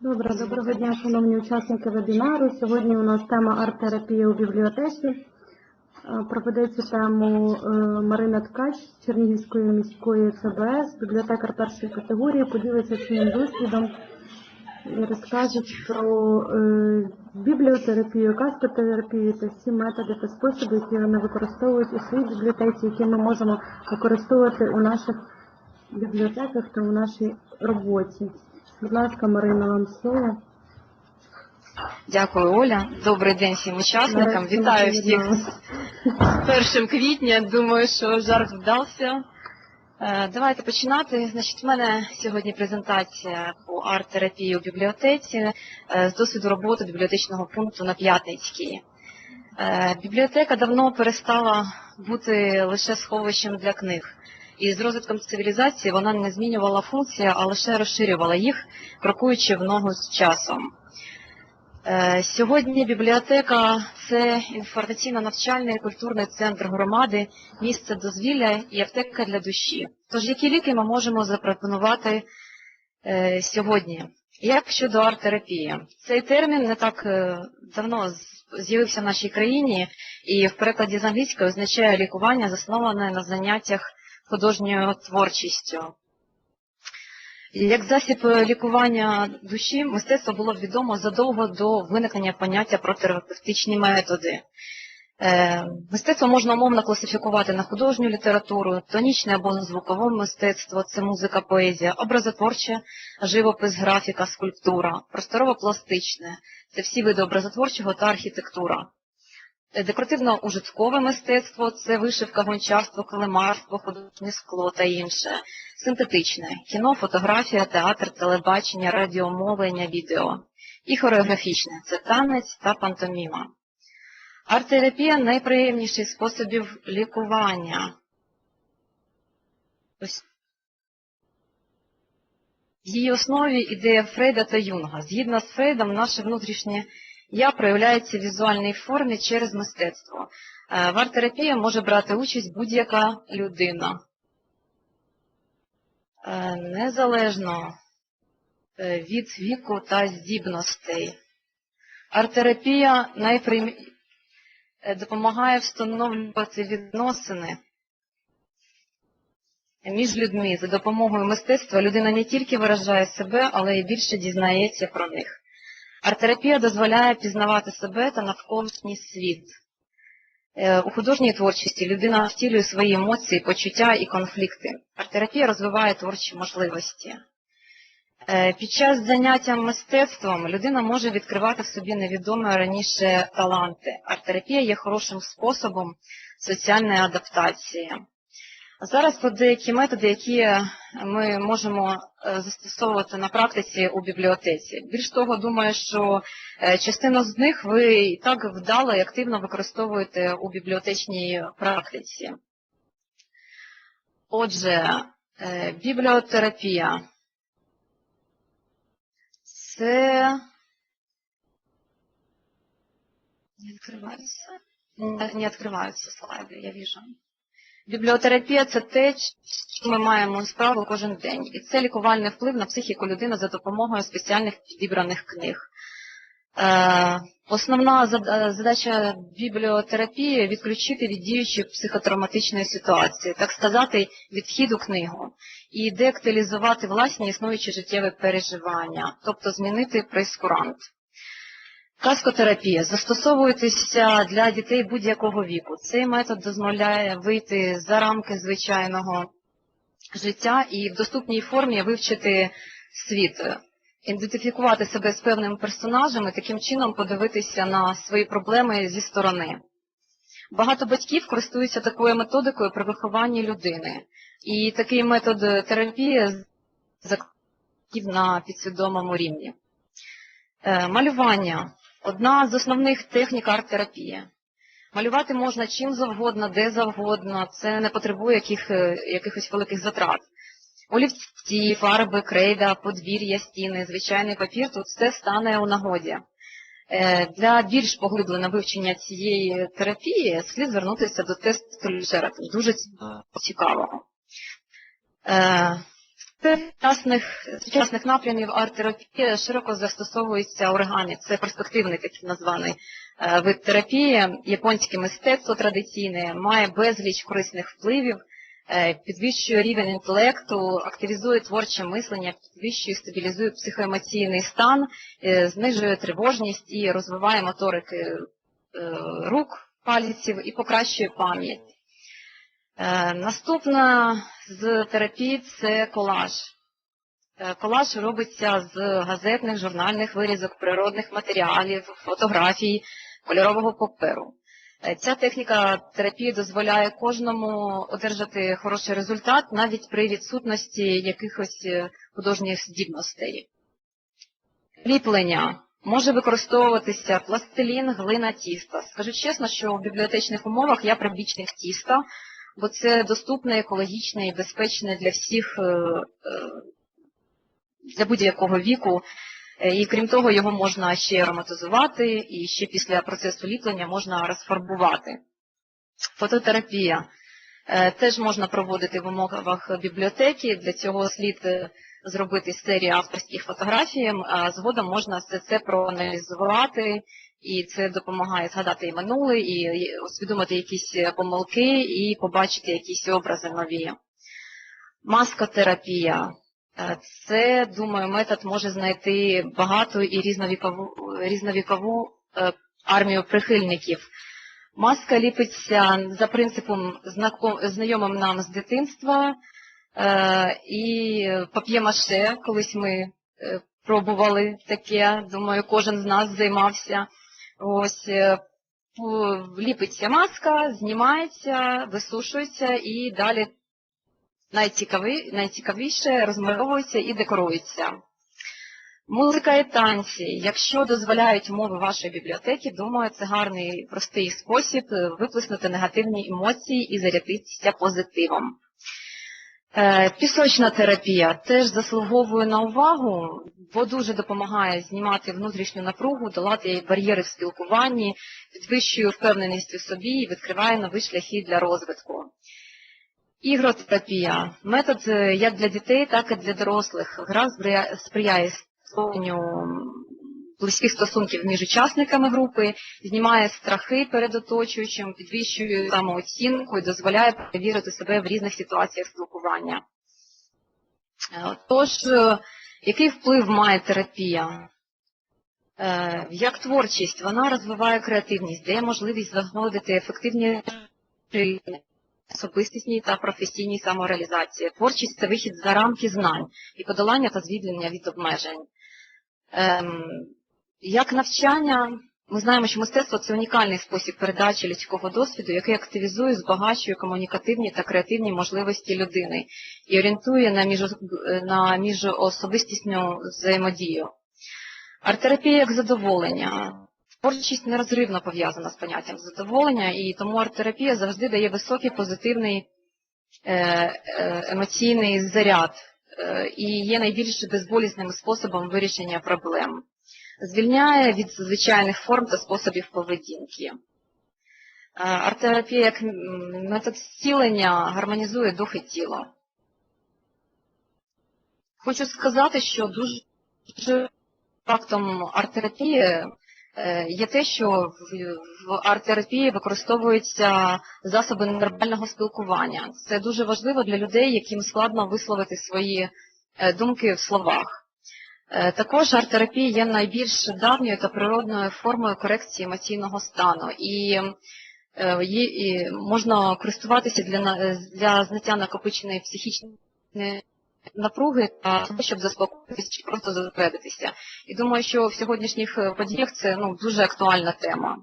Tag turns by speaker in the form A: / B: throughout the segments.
A: Добре, доброго дня, шановні учасники вебінару. Сьогодні у нас тема арт-терапія у бібліотеці. Е, Проведе цю тему е, Марина Ткач Чернігівської міської ЦБС, бібліотекар першої категорії, поділиться своїм досвідом і розкаже про е, бібліотерапію, каскотерапію та всі методи та способи, які вони використовують у своїй бібліотеці, які ми можемо використовувати у наших бібліотеках та у нашій роботі. Будь ласка, Марина, вам слово.
B: Дякую, Оля. Добрий день всім учасникам. Вітаю всіх з першим квітня. Думаю, що жарт вдався. Е, Давайте починати. Значить, в мене сьогодні презентація по арт-терапії у бібліотеці е, з досвіду роботи бібліотечного пункту на П'ятницькій. Е, Бібліотека давно перестала бути лише сховищем для книг. І з розвитком цивілізації вона не змінювала функції, а лише розширювала їх, крокуючи в ногу з часом. Е, Сьогодні бібліотека це інформаційно-навчальний і культурний центр громади, місце дозвілля і аптека для душі. Тож які ліки ми можемо запропонувати е, сьогодні? Як щодо арт-терапії? Цей термін не так е, давно з'явився в нашій країні і в перекладі з англійської означає лікування, засноване на заняттях художньою творчістю. Як засіб лікування душі, мистецтво було відомо задовго до виникнення поняття про терапевтичні методи. Е, Мистецтво можна умовно класифікувати на художню літературу, тонічне або звукове мистецтво це музика, поезія, образотворче, живопис, графіка, скульптура, просторово-пластичне це всі види образотворчого та архітектура. Декоративно-ужиткове мистецтво це вишивка, гончарство, килимарство, художнє скло та інше. Синтетичне кіно, фотографія, театр, телебачення, радіомовлення, відео. І хореографічне це танець та пантоміма. Арт-терапія найприємніший способів лікування. В її основі ідея Фрейда та Юнга. Згідно з Фрейдом, наше внутрішнє я проявляється в візуальній формі через мистецтво. Е, В арт-терапії може брати участь будь-яка людина. Е, Незалежно е, від віку та здібностей. Арт-терапія найприм... допомагає встановлювати відносини між людьми. За допомогою мистецтва людина не тільки виражає себе, але й більше дізнається про них. Арт-терапія дозволяє пізнавати себе та навколишній світ. Е, У художній творчості людина втілює свої емоції, почуття і конфлікти. Арт-терапія розвиває творчі можливості. Е, Під час заняття мистецтвом людина може відкривати в собі невідомі раніше таланти. Арт-терапія є хорошим способом соціальної адаптації. Зараз про деякі методи, які ми можемо е, застосовувати на практиці у бібліотеці. Більш того, думаю, що е, частину з них ви і так вдало і активно використовуєте у бібліотечній практиці. Отже, е, бібліотерапія це не відкриваються. Не відкриваються слайди, я віжу. Бібліотерапія це те, що ми маємо справу кожен день, і це лікувальний вплив на психіку людини за допомогою спеціальних підібраних книг. Е, основна задача бібліотерапії відключити від діючої психотравматичної ситуації, так сказати, відхід у книгу, і деактилізувати власні існуючі життєві переживання, тобто змінити прейскурант. Каскотерапія застосовується для дітей будь-якого віку. Цей метод дозволяє вийти за рамки звичайного життя і в доступній формі вивчити світ, ідентифікувати себе з певними персонажами, таким чином подивитися на свої проблеми зі сторони. Багато батьків користуються такою методикою при вихованні людини. І такий метод терапії закладів на підсвідомому рівні. Е, Малювання одна з основних технік арт-терапії. Малювати можна чим завгодно, де завгодно, це не потребує яких, е, якихось великих затрат. Олівці, фарби, крейда, подвір'я, стіни, звичайний папір тут все стане у нагоді. Е, Для більш поглибленого вивчення цієї терапії слід звернутися до тесту Шератон. Дуже цікавого. Сучасних, сучасних напрямів арт-терапії широко застосовується оригамі. Це перспективний такий названий е, вид терапії. Японське мистецтво традиційне має безліч корисних впливів, е, підвищує рівень інтелекту, активізує творче мислення, підвищує, стабілізує психоемоційний стан, е, знижує тривожність і розвиває моторики рук, пальців і покращує пам'ять. Е, Наступна з терапії це колаж. Е, Колаж робиться з газетних, журнальних вирізок, природних матеріалів, фотографій, кольорового паперу. Е, Ця техніка терапії дозволяє кожному одержати хороший результат навіть при відсутності якихось художніх здібностей. Ліплення може використовуватися пластилін, глина, тісто. Скажу чесно, що в бібліотечних умовах я прибічник тіста, бо це доступне, екологічне і безпечне для всіх, е, е, для будь-якого віку. Е, І крім того, його можна ще ароматизувати, і ще після процесу ліплення можна розфарбувати. Фототерапія теж можна проводити в умовах бібліотеки. Для цього слід зробити серію авторських фотографій, а згодом можна все це проаналізувати, і це допомагає згадати і минуле, і усвідомити якісь помилки, і побачити якісь образи нові. Маскотерапія. Е, Це, думаю, метод може знайти багату і різновікову, різновікову е, армію прихильників. Маска ліпиться за принципом знайомим нам з дитинства, е, і пап'є-маше, колись ми е, пробували таке, думаю, кожен з нас займався. Ось е, ліпиться маска, знімається, висушується і далі найцікаві, найцікавіше розмальовується і декорується. Музика і танці. Якщо дозволяють умови вашої бібліотеки, думаю, це гарний простий спосіб е, виплеснути негативні емоції і зарядитися позитивом. Е, Пісочна терапія теж заслуговує на увагу, бо дуже допомагає знімати внутрішню напругу, долати бар'єри в спілкуванні, підвищує впевненість у собі і відкриває нові шляхи для розвитку. Ігротерапія метод е, як для дітей, так і для дорослих. Гра сприяє створенню близьких стосунків між учасниками групи, знімає страхи перед оточуючим, підвищує самооцінку і дозволяє перевірити себе в різних ситуаціях спілкування. Е, Тож, е, який вплив має терапія? Е, Як творчість, вона розвиває креативність, дає можливість знаходити ефективні особистісній та професійній самореалізації. Творчість це вихід за рамки знань і подолання та звільнення від обмежень. Ем, як навчання, ми знаємо, що мистецтво це унікальний спосіб передачі людського досвіду, який активізує, збагачує комунікативні та креативні можливості людини і орієнтує на, між, на міжособистісну взаємодію. Арт-терапія як задоволення. Творчість нерозривно пов'язана з поняттям задоволення, і тому арт-терапія завжди дає високий позитивний е, е, емоційний заряд е, і є найбільш безболісним способом вирішення проблем. Звільняє від звичайних форм та способів поведінки. Е, Арт-терапія як метод зцілення гармонізує дух і тіло. Хочу сказати, що дуже фактом арт-терапії е, є те, що в- арт-терапії використовуються засоби невербального спілкування. Це дуже важливо для людей, яким складно висловити свої е, думки в словах. Е, Також арт-терапія є найбільш давньою та природною формою корекції емоційного стану. І е, її можна користуватися для, для зняття накопиченої психічної напруги та щоб заспокоїтися чи просто зосередитися. І думаю, що в сьогоднішніх е, подіях це ну, дуже актуальна тема.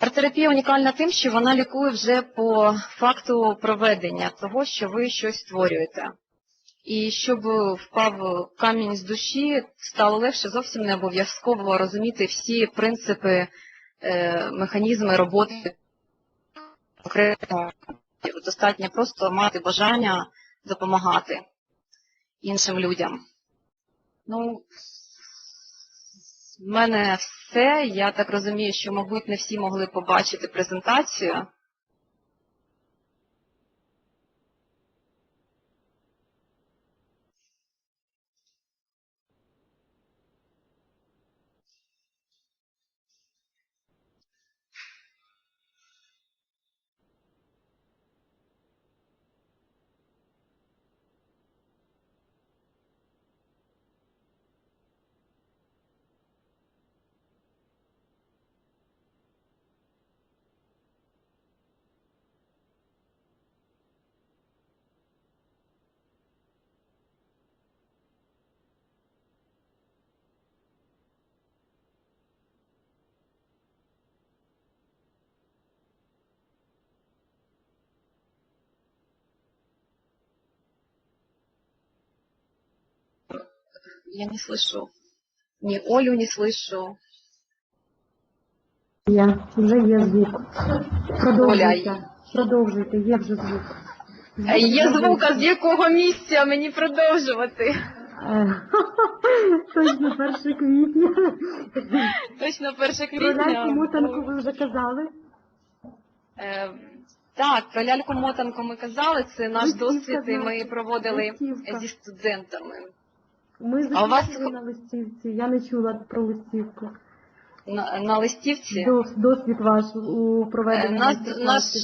B: Арт-терапія унікальна тим, що вона лікує вже по факту проведення того, що ви щось створюєте. І щоб впав камінь з душі, стало легше зовсім не обов'язково розуміти всі принципи, е, механізми роботи конкретно. Достатньо просто мати бажання допомагати іншим людям. Ну, в мене все. Я так розумію, що, мабуть, не всі могли побачити презентацію. Я не слышу. Ні Олю не слышу.
A: Є, вже є звук. Продовжуйте.
B: Оля,
A: Продовжуйте, є вже звук.
B: Е, Є звук, а з якого місця мені продовжувати?
A: Е, Точно 1 квітня.
B: Точно 1
A: Про
B: квітня.
A: ляльку мотанку ви вже казали.
B: Е, Так, про ляльку мотанку ми казали, це наш
A: Листівка,
B: досвід, і ми
A: значить,
B: проводили
A: листівка.
B: зі студентами.
A: Ми
B: А у вас-
A: на листівці. Я не чула про листівку.
B: На, на листівці.
A: Дос- Досвід ваш у
B: Е,
A: проведенні
B: Нас,
A: майстер-класів.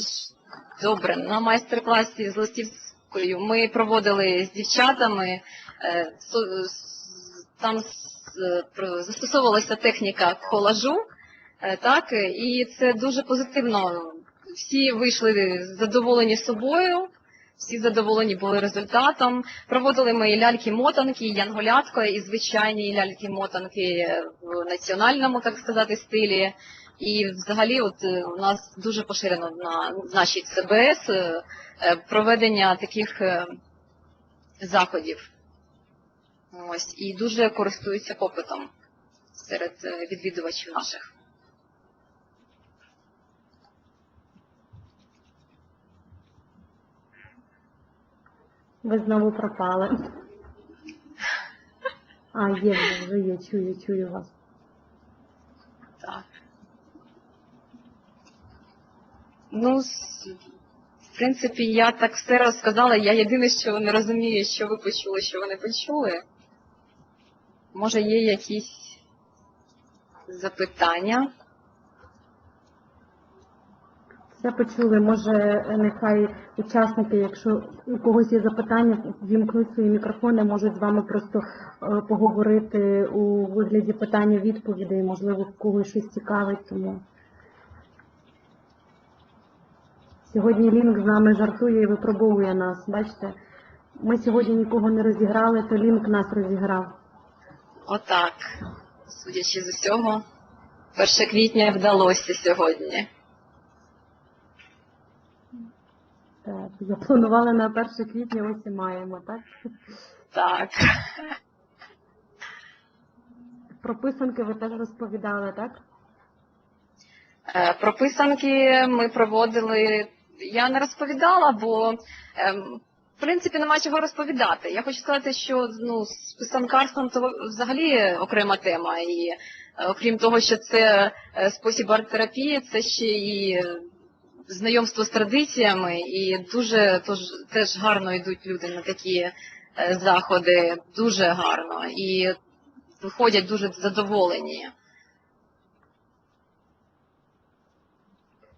B: добре, на майстер-класі з листівкою ми проводили з дівчатами. е, со- Там е, про- застосовувалася техніка колажу, е, так, і це дуже позитивно. Всі вийшли задоволені собою, всі задоволені були результатом. Проводили ми і ляльки-мотанки, і янголятко, і звичайні ляльки-мотанки в національному, так сказати, стилі. І взагалі, от е, у нас дуже поширено на нашій ЦБС е, е, проведення таких заходів. Ось, і дуже користуються попитом серед відвідувачів наших.
A: Ви знову пропали. А, є вже, є, чую, чую вас.
B: Так. Ну, в принципі, я так все розказала. Я єдине, що не розумію, що ви почули, що ви не почули. Може, є якісь запитання?
A: Все почули. Може, нехай учасники, якщо у когось є запитання, вімкнуть свої мікрофони, можуть з вами просто е, поговорити у вигляді питання-відповідей, можливо, в когось щось цікавить, тому. Сьогодні Лінк з нами жартує і випробовує нас. Бачите, ми сьогодні нікого не розіграли, то Лінк нас розіграв.
B: Отак. Судячи з усього, 1 квітня вдалося сьогодні.
A: Так, запланували на 1 квітня, ось і маємо, так?
B: Так.
A: Про писанки ви теж розповідали, так?
B: Е, Про писанки ми проводили. Я не розповідала, бо ем, в принципі нема чого розповідати. Я хочу сказати, що ну, з писанкарством то взагалі окрема тема. І е, окрім того, що це е, спосіб арт-терапії, це ще і знайомство з традиціями, і дуже тож, теж гарно йдуть люди на такі е, заходи, дуже гарно. І виходять дуже задоволені.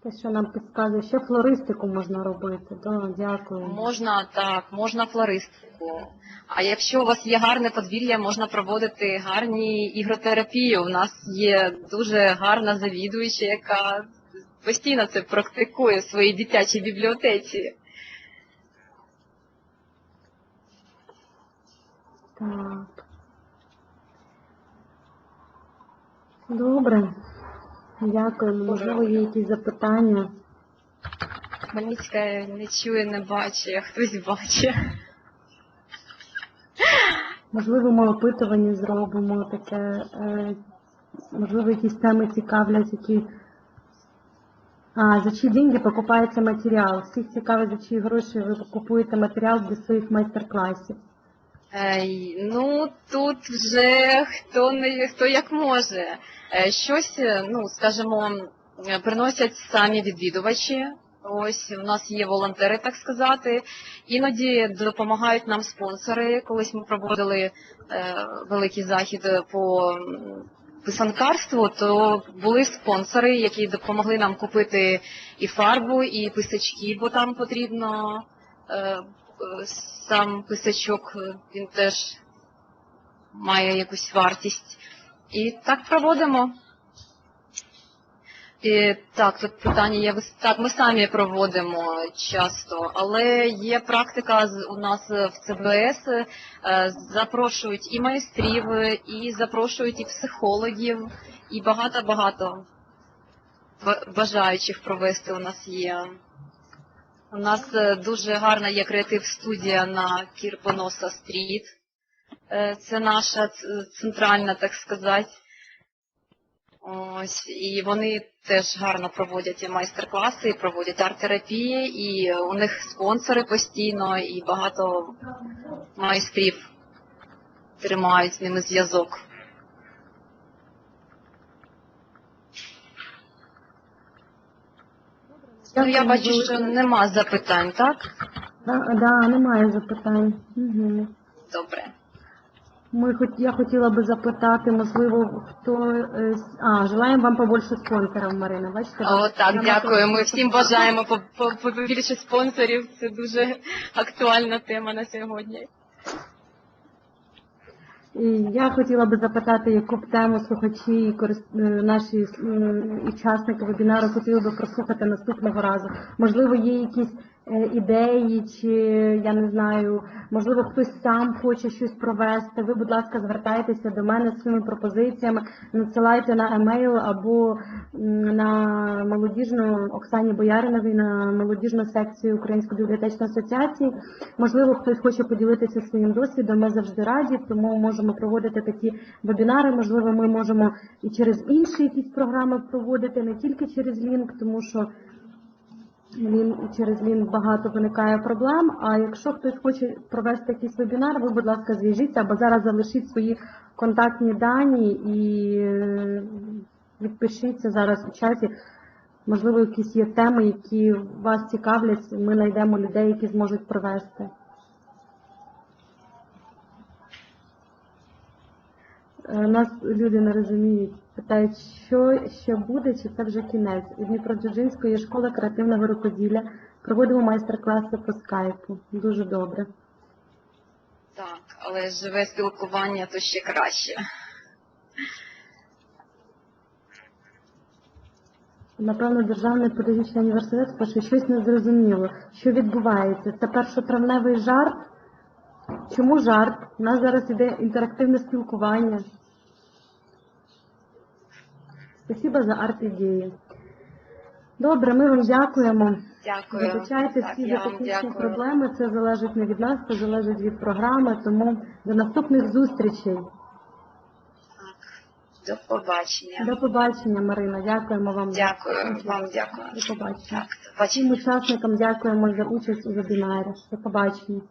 A: Те, що нам підказує, ще флористику можна робити. Да, дякую.
B: Можна так, можна флористику. А якщо у вас є гарне подвір'я, можна проводити гарні ігротерапії. У нас є дуже гарна завідуюча, яка постійно це практикує в своїй дитячій бібліотеці.
A: Так. Добре. Дякую. Можливо, є якісь запитання.
B: Хмельницька не чує, не бачить, а хтось бачить.
A: Можливо, ми опитування зробимо таке. Е, можливо, якісь теми цікавлять, які. А, за чиї деньги покупається матеріал. Всіх цікавить, за чиї гроші ви купуєте матеріал для своїх майстер-класів.
B: Ну тут вже хто не хто як може. Е, Щось, е, ну скажімо, приносять самі відвідувачі. Ось у нас є волонтери, так сказати. Іноді допомагають нам спонсори. Колись ми проводили е, великий захід по писанкарству, то були спонсори, які допомогли нам купити і фарбу, і писачки, бо там потрібно е, е, сам писачок, е, він теж має якусь вартість. І так проводимо. І, так, тут питання є. Так, ми самі проводимо часто, але є практика у нас в ЦБС, е, запрошують і майстрів, і запрошують і психологів, і багато-багато ба- бажаючих провести у нас є. У нас е, дуже гарна є креатив студія на Кірпоноса Стріт. Е, Це наша центральна, так сказати. Ось, і вони теж гарно проводять і майстер-класи, і проводять арт-терапії, і у них спонсори постійно, і багато майстрів тримають з ними зв'язок. Ну, я бачу, що нема запитань, так?
A: Да, да, немає запитань. Угу.
B: Добре.
A: Ми хоч я хотіла би запитати, можливо, хто е, а желаємо вам побольше спонсорів, Марина. Бачите,
B: О, так, дякую. Ми всім бажаємо по- по- побільше спонсорів. Це дуже актуальна тема на сьогодні.
A: І я хотіла би запитати, яку б тему слухачі і е, наші м, учасники вебінару хотіли би прослухати наступного разу. Можливо, є якісь е, ідеї, чи я не знаю, можливо, хтось сам хоче щось провести. Ви, будь ласка, звертайтеся до мене з своїми пропозиціями, надсилайте на емейл або на молодіжну Оксані Бояриновій на молодіжну секцію Української бібліотечної асоціації. Можливо, хтось хоче поділитися своїм досвідом. Ми завжди раді, тому можемо проводити такі вебінари. Можливо, ми можемо і через інші якісь програми проводити, не тільки через лінк, тому що Лін через лін багато виникає проблем. А якщо хтось хоче провести якийсь вебінар, ви, будь ласка, зв'яжіться або зараз залишіть свої контактні дані і е, відпишіться зараз у часі. Можливо, якісь є теми, які вас цікавлять. Ми знайдемо людей, які зможуть провести. Нас люди не розуміють, питають, що ще буде, чи це вже кінець. У Дніпродзержинської є школа креативного рукоділля. Проводимо майстер-класи по скайпу. Дуже добре.
B: Так, але живе спілкування то ще краще.
A: Напевно, Державний педагогічний університет пише щось незрозуміло. Що відбувається? Це першотравневий жарт? Чому жарт? У нас зараз іде інтерактивне спілкування. Спасибо за арт-ідеї. Добре, ми вам дякуємо.
B: Дякую.
A: Вибачайте всі за технічні проблеми. Це залежить не від нас, це залежить від програми. Тому до наступних зустрічей.
B: До побачення.
A: До побачення, Марина. Дякуємо вам.
B: Дякую, вам дякую.
A: До побачення.
B: Так, до побачення.
A: Всім учасникам дякуємо за участь у вебінарі. До побачення.